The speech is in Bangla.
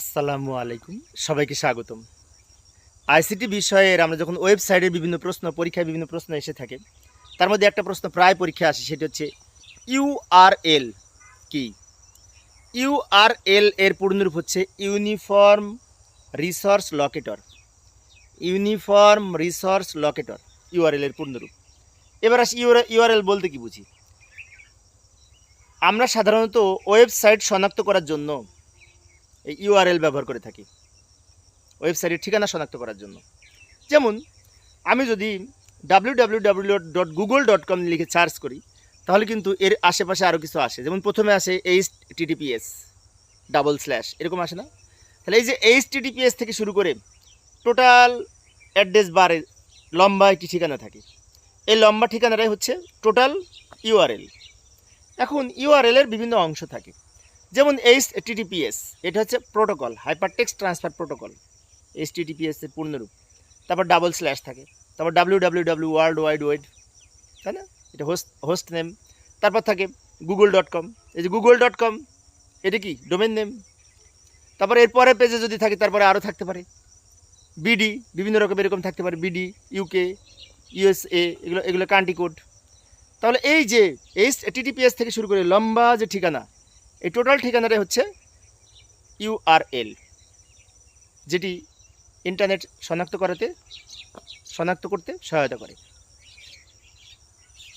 আসসালামু আলাইকুম। সবাইকে স্বাগতম। আইসিটি বিষয়ের আমরা যখন ওয়েবসাইটের বিভিন্ন প্রশ্ন, পরীক্ষায় বিভিন্ন প্রশ্ন এসে থাকে, তার মধ্যে একটা প্রশ্ন প্রায় পরীক্ষা আসে, সেটি হচ্ছে ইউআরএল কি? ইউআরএল এর পূর্ণরূপ হচ্ছে uniform resource locator. Uniform resource locator URL এর পূর্ণরূপ। এবার আসি ইউআরএল বলতে কি বুঝি? আমরা সাধারণত ওয়েবসাইট শনাক্ত করার জন্য এই ইউআরএল ব্যবহার করে থাকি। ওয়েবসাইটের ঠিকানা শনাক্ত করার জন্য। যেমন, আমি যদি W dot Google dot com লিখে সার্চ করি, তাহলে কিন্তু এর আশেপাশে আরও কিছু আসে। যেমন, প্রথমে আসে এইচ টিটিপিএস ডাবল স্ল্যাশ এরকম আসে না? তাহলে এই যে এইচ টিটিপিএস থেকে শুরু করে টোটাল অ্যাড্রেস বারে লম্বা একটি ঠিকানা থাকে। এই লম্বা ঠিকানাটাই হচ্ছে টোটাল ইউআরএল এখন ইউআরএল এর বিভিন্ন অংশ থাকে। যেমন এইচ টিটিপিএস এটা হচ্ছে protocol hypertext transfer protocol H TTPS এর পূর্ণরূপ। তারপর ডাবল স্ল্যাশ থাকে, তারপর W W W world wide web তাই না? এটা হোস্ট হোস্ট নেম তারপর থাকে গুগল ডট কম এই যে গুগল ডট কম এটা কি? ডোমেন নেম তারপর এরপরে পেজে যদি থাকে, তারপরে আরও থাকতে পারে। বিডি বিভিন্ন রকম এরকম থাকতে পারে বিডি ইউকে ইউএসএ এগুলো এগুলো কান্ট্রি কোড তাহলে এই যে এইচ টিটিপিএস থেকে শুরু করে লম্বা যে ঠিকানা এই টোটাল ঠিকানাটাই হচ্ছে ইউআরএল যেটি ইন্টারনেট শনাক্ত করাতে শনাক্ত করতে সহায়তা করে।